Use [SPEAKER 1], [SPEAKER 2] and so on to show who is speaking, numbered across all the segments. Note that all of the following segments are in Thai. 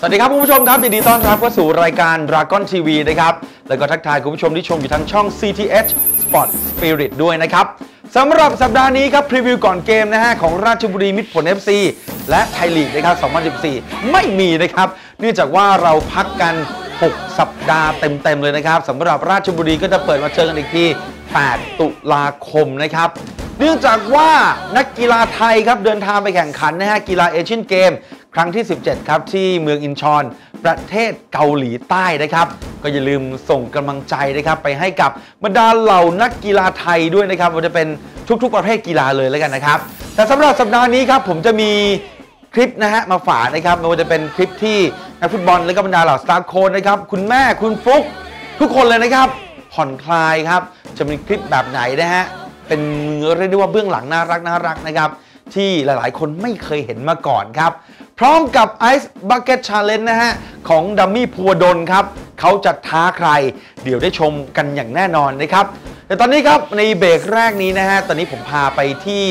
[SPEAKER 1] สวัสดีครับคุณผู้ชมครับยินดีต้อนรับเข้าสู่รายการ Dragon TV นะครับ แล้วก็ทักทายคุณผู้ชมที่ชมอยู่ทางช่อง CTH Sport Spirit ด้วยนะครับสำหรับสัปดาห์นี้ครับพรีวิวก่อนเกมนะฮะของราชบุรีมิตรผล FC และไทยลีกนะครับ 2014 ไม่มีนะครับ เนื่องจากว่าเราพักกัน 6 สัปดาห์เต็ม ๆ เลยนะครับสำหรับราชบุรีก็จะเปิดมาเจอกันอีกที 8 ตุลาคมนะครับเนื่องจากว่านักกีฬาไทยครับเดินทางไปแข่งขันนะฮะกีฬาเอเชียนเกม ครั้งที่ 17 ครับที่เมืองอินชอน ประเทศเกาหลีใต้นะครับ ก็อย่าลืมส่งกำลังใจนะครับ ไปให้กับบรรดาเหล่านักกีฬาไทยด้วยนะครับว่าจะเป็นทุกๆ ประเภทกีฬาเลยแล้วกันนะครับ แต่สำหรับสัปดาห์นี้ครับผมจะมีคลิปนะฮะมาฝากนะครับไม่ว่าจะเป็นคลิปที่นักฟุตบอลและก็บรรดาเหล่าสตาร์โค้ชนะครับคุณแม่คุณฟลุกทุกคนเลยนะครับผ่อนคลายครับจะมีคลิปแบบไหนนะฮะเป็นเรียกได้ว่าเบื้องหลังน่ารักน่ารักนะครับ ที่หลายๆ คนไม่เคยเห็นมาก่อนครับ พร้อมกับ Ice Bucket Challenge นะฮะ ของดัมมี่พัวดลครับ เขาจะท้าใคร เดี๋ยวได้ชมกันอย่างแน่นอนนะครับ แต่ตอนนี้ครับในเบรกแรกนี้นะฮะ ตอนนี้ผมพาไปที่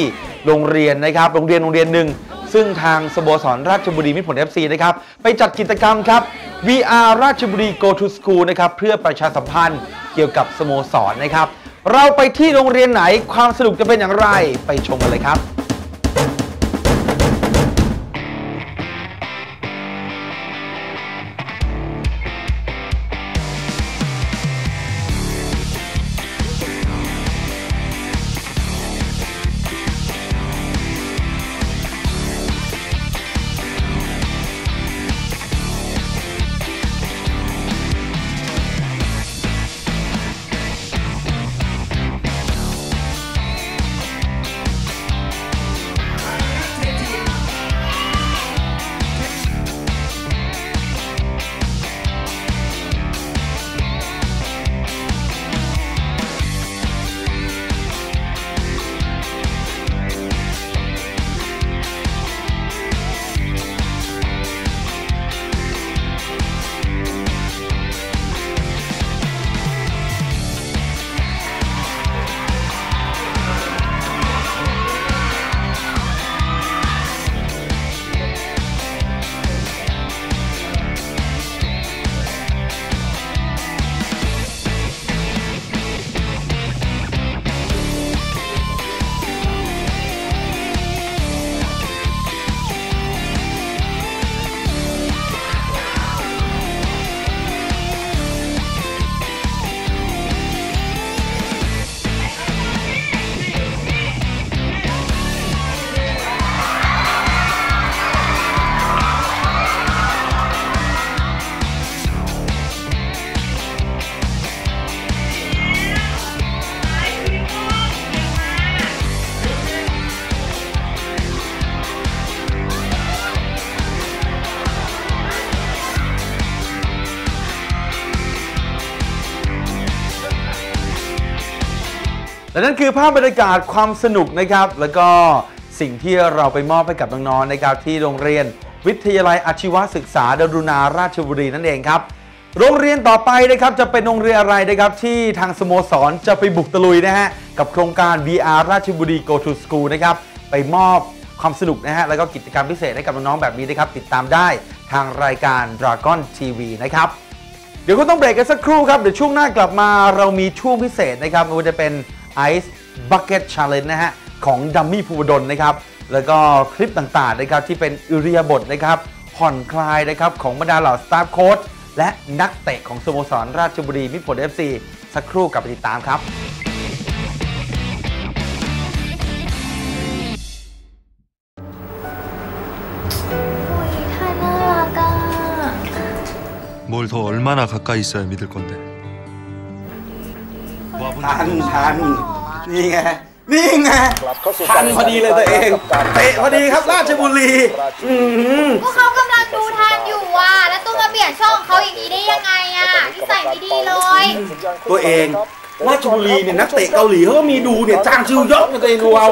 [SPEAKER 1] โรงเรียนนะครับ โรงเรียนโรงเรียนหนึ่งซึ่งทางสโมสรราชบุรีมิตรผล FC นะครับ ไปจัดกิจกรรมครับ VR ราชบุรี Go to School นะครับ เพื่อประชาสัมพันธ์เกี่ยวกับสโมสรนะครับ เราไปที่โรงเรียนไหนความสนุกจะเป็นอย่างไรไปชมกันเลยครับ และนั่นคือภาพบรรยากาศความสนุกนะครับ แล้วก็สิ่งที่เราไปมอบให้กับน้องๆนะครับที่โรงเรียน วิทยาลัยอาชีวศึกษาดารุณาราชบุรีนั่นเองครับ โรงเรียนต่อไปนะครับจะเป็นโรงเรียนอะไรนะครับที่ทางสโมสรจะไปบุกตะลุยนะฮะกับโครงการ VR ราชบุรี Go to School นะครับไปมอบความสนุกนะฮะแล้วก็กิจกรรมพิเศษให้กับน้องๆแบบนี้นะครับติดตามได้ทางรายการ Dragon TV นะครับเดี๋ยวก็ต้องเบรกกันสักครู่ครับเดี๋ยวช่วงหน้ากลับมาเรามีช่วงพิเศษนะครับไม่ว่าจะเป็น Ice Bucket Challenge นะฮะ ของดัมมี่ภูวดลนะครับ แล้วก็คลิปต่างๆนะครับที่เป็นอิริยาบถนะครับผ่อนคลายนะครับของบรรดาเหล่าสตาฟโค้ชและนักเตะของสโมสรราชบุรีมิตรผล FC สักครู่กลับไปติดตามครับ
[SPEAKER 2] อุ้ยท่าน่ารักอ่ะ
[SPEAKER 3] 뭘 더 얼마나 가까이 있어야 믿을 건데.
[SPEAKER 1] ทันทันนี่ไงนี่ไงทันพอดีเลยตัวเองเตะพอดีครับราชบุรีอืม
[SPEAKER 2] พวกเขากำลังดูทันอยู่อะแล้วตุ้มมาเปลี่ยนช่องเขาอย่างนี้ได้ยังไงอะนิสัยไม่ดีเลย
[SPEAKER 1] ตัวเองราชบุรีเนี่ยนักเตะเกาหลีเขาก็มีดูเนี่ยจ้างชิวยอกเนี่ยตัวเองดูเอา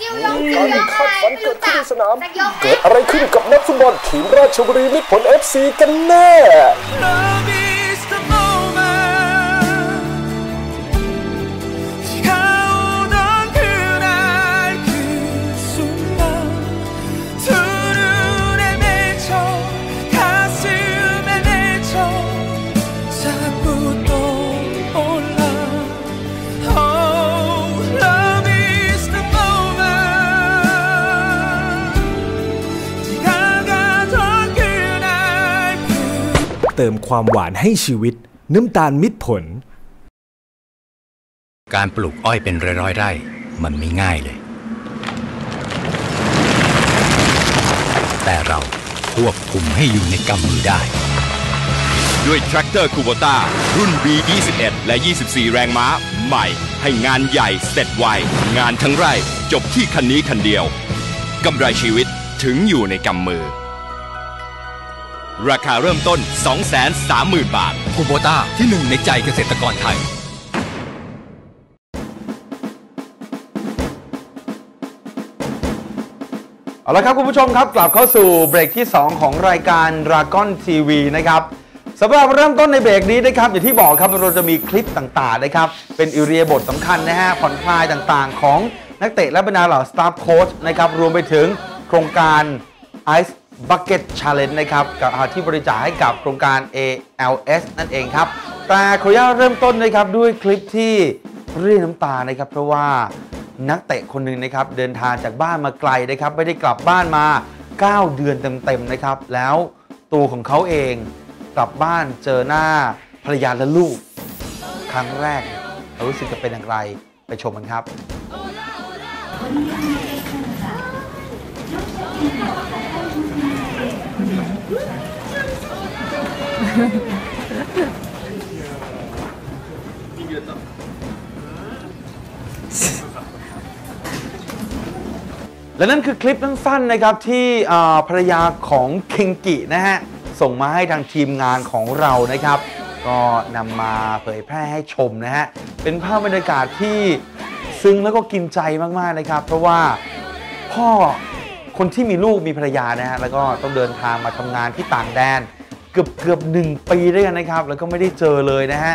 [SPEAKER 2] จิวยองจิวยองอะไรไม่รู้จักนักยองไหม
[SPEAKER 4] เกิดอะไรขึ้นกับนักฟุตบอลทีมราชบุรีมิตรผล FC กันแน่
[SPEAKER 5] ความหวานให้ชีวิต น้ำตาลมิตรผล
[SPEAKER 6] การปลูกอ้อยเป็นร้อยๆไร่ มันไม่ง่ายเลย แต่เราควบคุมให้อยู่ในกำมือได้
[SPEAKER 7] ด้วยแทรกเตอร์คูโบต้ารุ่น B21 และ 24 แรงม้า ใหม่ ให้งานใหญ่เสร็จไว งานทั้งไร่จบที่คันนี้คันเดียวกำไรชีวิตถึงอยู่ในกำมือ ราคาเริ่มต้น 230,000 บาท
[SPEAKER 6] คูโบต้าที่หนึ่งในใจเกษตรกรไทย
[SPEAKER 1] เอาละครับคุณผู้ชมครับ กลับเข้าสู่เบรกที่ 2 ของรายการ Dragon TV นะครับสำหรับเริ่มต้นในเบรกนี้นะครับอย่างที่บอกครับเราจะมีคลิปต่างๆนะครับเป็นอิเรียาบทสำคัญนะฮะผ่อนคลายต่างๆ ของนักเตะและบรรดาเหล่าสตาฟโค้ชนะครับรวมไปถึงโครงการ Ice Bucket Challenge นะครับกับที่บริจาคให้กับโครงการ ALS นั่นเองครับ แต่ขออนุญาตเริ่มต้นนะครับด้วยคลิปที่เรียกน้ำตานะครับ เพราะว่านักเตะคนหนึ่งนะครับเดินทางจากบ้านมาไกลนะครับไม่ได้กลับบ้านมา 9 เดือนเต็มๆนะครับ แล้วตัวของเขาเองกลับบ้านเจอหน้าภรรยาและลูก ครั้งแรกรารู้สึกจะเป็นอย่างไรไปชมกันครับ และนั่นคือคลิปสั้นๆนะครับที่ภรรยาของเคงกินะฮะ ส่งมาให้ทางทีมงานของเรานะครับ ก็นำมาเผยแพร่ให้ชมนะฮะ เป็นภาพบรรยากาศที่ซึ้งแล้วก็กินใจมากๆนะครับ เพราะว่าพ่อคนที่มีลูกมีภรรยานะฮะ แล้วก็ต้องเดินทางมาทำงานที่ต่างแดน เกือบเกือบหนึ่งปีด้วยกันนะครับ แล้วก็ไม่ได้เจอเลยนะฮะ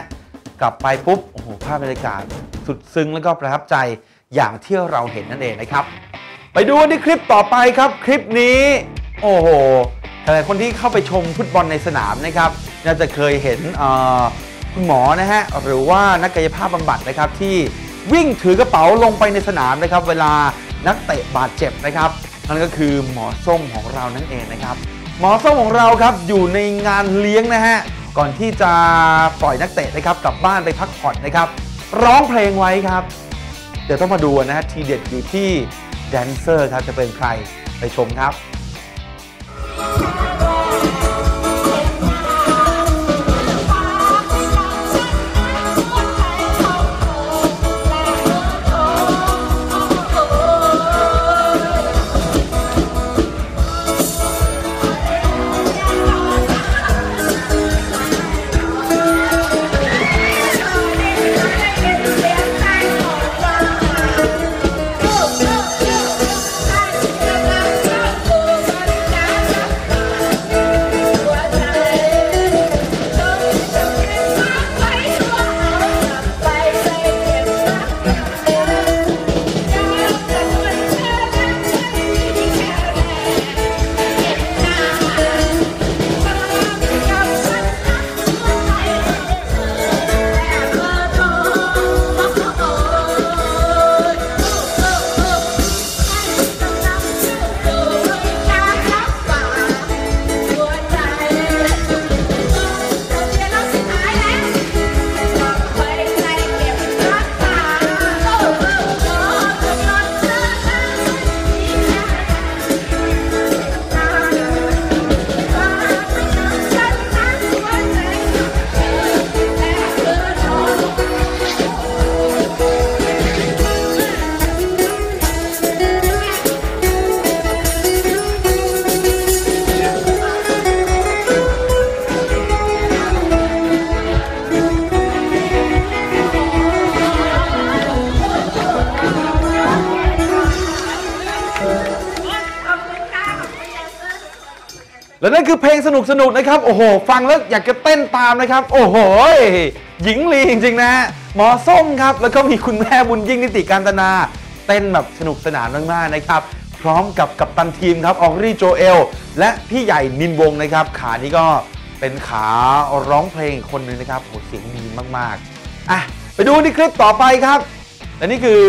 [SPEAKER 1] กลับไปปุ๊บ โอ้โห ภาพบรรยากาศสุดซึ้งแล้วก็ประทับใจอย่างที่เราเห็นนั่นเองนะครับ ไปดูกันที่คลิปต่อไปครับ คลิปนี้ โอ้โหหลายคนที่เข้าไปชมฟุตบอลในสนามนะครับ น่าจะเคยเห็นคุณหมอนะฮะ หรือว่านักกายภาพบำบัดนะครับที่วิ่งถือกระเป๋าลงไปในสนามนะครับ เวลานักเตะบาดเจ็บนะครับนั่นก็คือหมอส้มของเรานั่นเองนะครับ หมอส้มของเราครับอยู่ในงานเลี้ยงนะฮะ ก่อนที่จะปล่อยนักเตะนะครับกลับบ้านไปพักผ่อนนะครับ ร้องเพลงไว้ครับ เดี๋ยวต้องมาดูนะฮะทีเด็ดอยู่ที่แดนเซอร์ครับจะเป็นใครไปชมครับ และนั่นคือเพลงสนุกสนุกนะครับ โอ้โห ฟังแล้วอยากจะเต้นตามนะครับ โอ้โห หญิงลีจริงๆนะหมอส้มครับ แล้วก็มีคุณแม่บุญยิ่งนิติการตนา เต้นแบบสนุกสนานมากๆนะครับ พร้อมกับกัปตันทีมครับอองรีโจเอล และพี่ใหญ่นินวงนะครับ ขานี้ก็เป็นขาร้องเพลงคนหนึ่งนะครับโหเสียงดีมากๆอะไปดูที่คลิปต่อไปครับและนี่คือ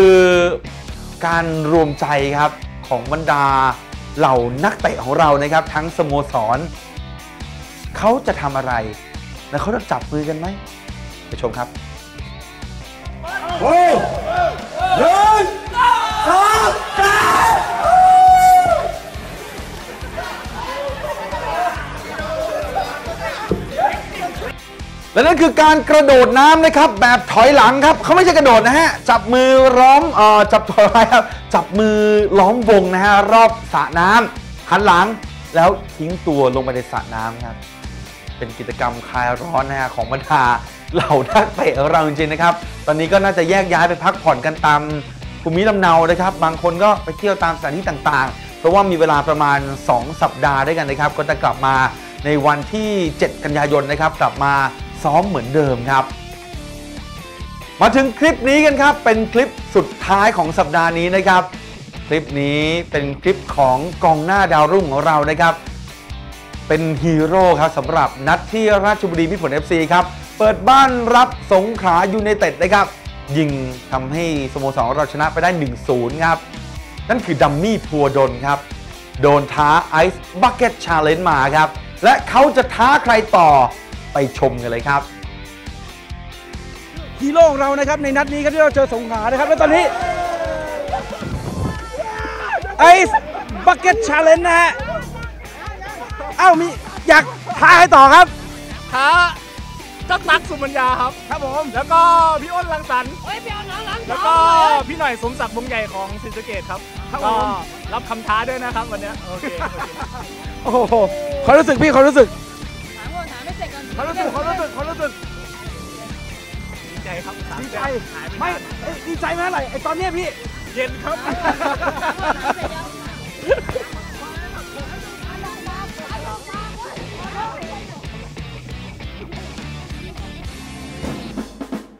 [SPEAKER 1] การรวมใจครับของบรรดา เหล่านักเตะของเรานะครับ ทั้งสโมสรเขาจะทำอะไร แล้วเขาจะจับมือกันไหมไปชมครับ และนั่นคือการกระโดดน้ำนะครับแบบถอยหลังครับเขาไม่ใช่กระโดดนะฮะจับมือล้อมเอ่อจับถอยครับจับมือล้อมวงนะฮะรอบสระน้ำหันหลังแล้วทิ้งตัวลงไปในสระน้ำครับ เป็นกิจกรรมคลายร้อนนะฮะของบรรดาเหล่านักเตะของเราจริงๆนะครับ ตอนนี้ก็น่าจะแยกย้ายไปพักผ่อนกันตามภูมิลำเนานะครับ บางคนก็ไปเที่ยวตามสถานที่ต่างๆ เพราะว่ามีเวลาประมาณ 2 สัปดาห์ด้วยกันนะครับ ก็จะกลับมาในวันที่ 7 กันยายนนะครับ กลับมา ซ้อมเหมือนเดิมครับ มาถึงคลิปนี้กันครับ เป็นคลิปสุดท้ายของสัปดาห์นี้นะครับ คลิปนี้เป็นคลิปของกองหน้าดาวรุ่งของเรานะครับ เป็นฮีโร่ครับสำหรับนัดที่ราชบุรีมิตรผล FC ครับ เปิดบ้านรับสงขลายูไนเต็ดนะครับ ยิงทำให้สโมสรเราชนะไปได้ 1-0 ครับ นั่นคือดัมมี่พัวดนครับ โดนท้าไอซ์บักเก็ตชาเลนจ์มาครับ และเขาจะท้าใครต่อ ไปชมกันเลยครับ
[SPEAKER 8] ฮีโร่ของเรานะครับในนัดนี้ครับที่เราเจอสงขลานะครับแล้วตอนนี้ไอซ์บักเก็ตชาเลนจ์นะฮะเอ้ามีอยากท้าให้ต่อครับ
[SPEAKER 9] ท้าเจ้าตั๊กสุมัญญาครับ
[SPEAKER 8] ครับผม
[SPEAKER 9] แล้วก็พี่อ้นลังสรรค์แล้วก็พี่หน่อยสมศักดิ์วงใหญ่ของศรีสะเกดครับ
[SPEAKER 8] ครับผ
[SPEAKER 9] ก็
[SPEAKER 8] ม
[SPEAKER 9] รับคำท้าด้วยนะครับวันเนี้ยโอเคโอเค
[SPEAKER 8] โอ้โหความรู้สึกพี่ความรู้สึก ความรู้สึกความรู้สึกความรู้สึก
[SPEAKER 9] ดีใจครับสาม
[SPEAKER 8] ดีใจ
[SPEAKER 9] แต้หายไป
[SPEAKER 8] ไม่
[SPEAKER 9] นาน
[SPEAKER 8] เอ้ยดีใจไหมอะไรไอตอนเนี้ยพี่
[SPEAKER 9] เย็นครับ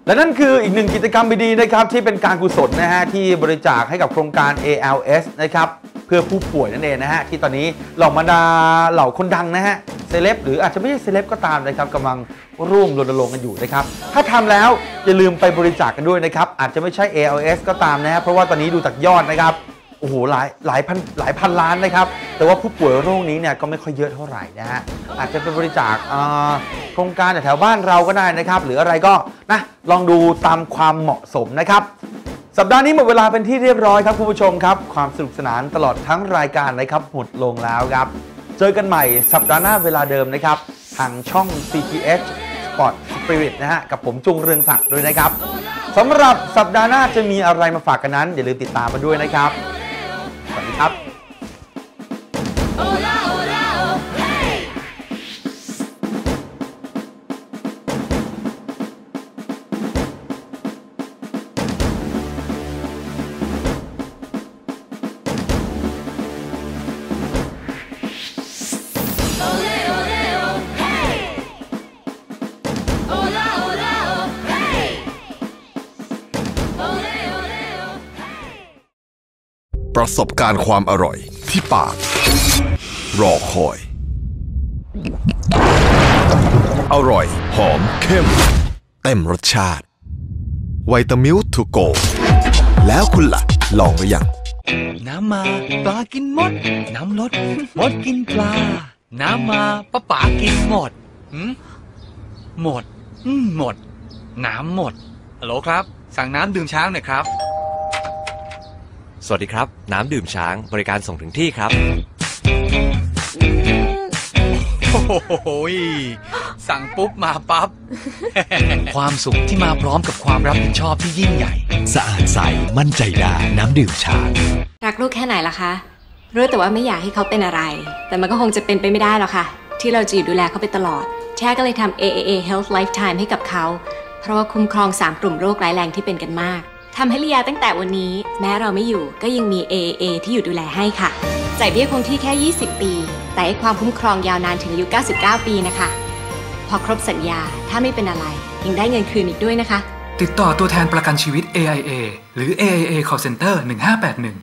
[SPEAKER 1] และนั่นคืออีกหนึ่งกิจกรรมดีๆนะครับ ที่เป็นการกุศลนะฮะ ที่บริจาคให้กับโครงการ ALS นะครับ เพื่อผู้ป่วยนั่นเองนะฮะ ที่ตอนนี้เหล่าบรรดาเหล่าคนดังนะฮะ เซเลบหรืออาจจะไม่ใช่เซเลบก็ตามนะครับกำลังร่วมรณรงค์กันอยู่นะครับ ถ้าทำแล้วอย่าลืมไปบริจาคกันด้วยนะครับ อาจจะไม่ใช่ ALS ก็ตามนะฮะเพราะว่าตอนนี้ดูจากยอดนะครับโอ้โหหลายหลายพันหลายพันล้านนะครับ แต่ว่าผู้ป่วยโรคนี้เนี่ยก็ไม่ค่อยเยอะเท่าไหร่นะฮะอาจจะเป็นบริจาคโครงการแถวบ้านเราก็ได้นะครับ หรืออะไรก็นะลองดูตามความเหมาะสมนะครับ สัปดาห์นี้หมดเวลาเป็นที่เรียบร้อยครับคุณผู้ชมครับ ความสนุกสนานตลอดทั้งรายการนะครับหมดลงแล้วครับ เจอกันใหม่สัปดาห์หน้าเวลาเดิมนะครับ ทางช่อง CTH Sport Spirit นะฮะ กับผมจุงเรืองศักดิ์ด้วยนะครับสำหรับสัปดาห์หน้าจะมีอะไรมาฝากกันนั้น อย่าลืมติดตามมาด้วยนะครับ
[SPEAKER 10] ประสบการณ์ความอร่อยที่ปาก รอคอย อร่อย หอมเข้ม เต็มรสชาติไวตามิลทูโก แล้วคุณล่ะ ลองหรือยัง
[SPEAKER 6] น้ำมาปลากินมด น้ำลดมดกินปลา น้ำมาป้าป๋ากินหมดหืมหมด อืมหมด น้ำหมดฮัลโหลครับ สั่งน้ำดื่มช้างหน่อยครับ
[SPEAKER 11] สวัสดีครับ น้ำดื่มช้างบริการส่งถึงที่ครับ
[SPEAKER 6] โอ้โหยสั่งปุ๊บมาปั๊บ ความสุขที่มาพร้อมกับความรับผิดชอบที่ยิ่งใหญ่
[SPEAKER 5] สะอาดใสมั่นใจได้น้ำดื่มช้าง
[SPEAKER 12] รักลูกแค่ไหนล่ะคะ รู้แต่ว่าไม่อยากให้เขาเป็นอะไร แต่มันก็คงจะเป็นไปไม่ได้หรอกค่ะ ที่เราจะอยู่ดูแลเขาไปตลอด แช่ก็เลยทำ AAA Health Lifetime ให้กับเขา เพราะว่าคุ้มครอง 3 กลุ่มโรคร้ายแรงที่เป็นกันมาก ทำให้ลียาตั้งแต่วันนี้ แม้เราไม่อยู่ก็ยังมี AAA ที่อยู่ดูแลให้ค่ะจ่ายเบี้ยคงที่แค่ 20 ปี แต่ให้ความคุ้มครองยาวนานถึงอายุ 99 ปีนะคะ พอครบสัญญาถ้าไม่เป็นอะไร ยังได้เงินคืนอีกด้วยนะคะ
[SPEAKER 13] ติดต่อตัวแทนประกันชีวิต AIA หรือ AIA Call Center 1581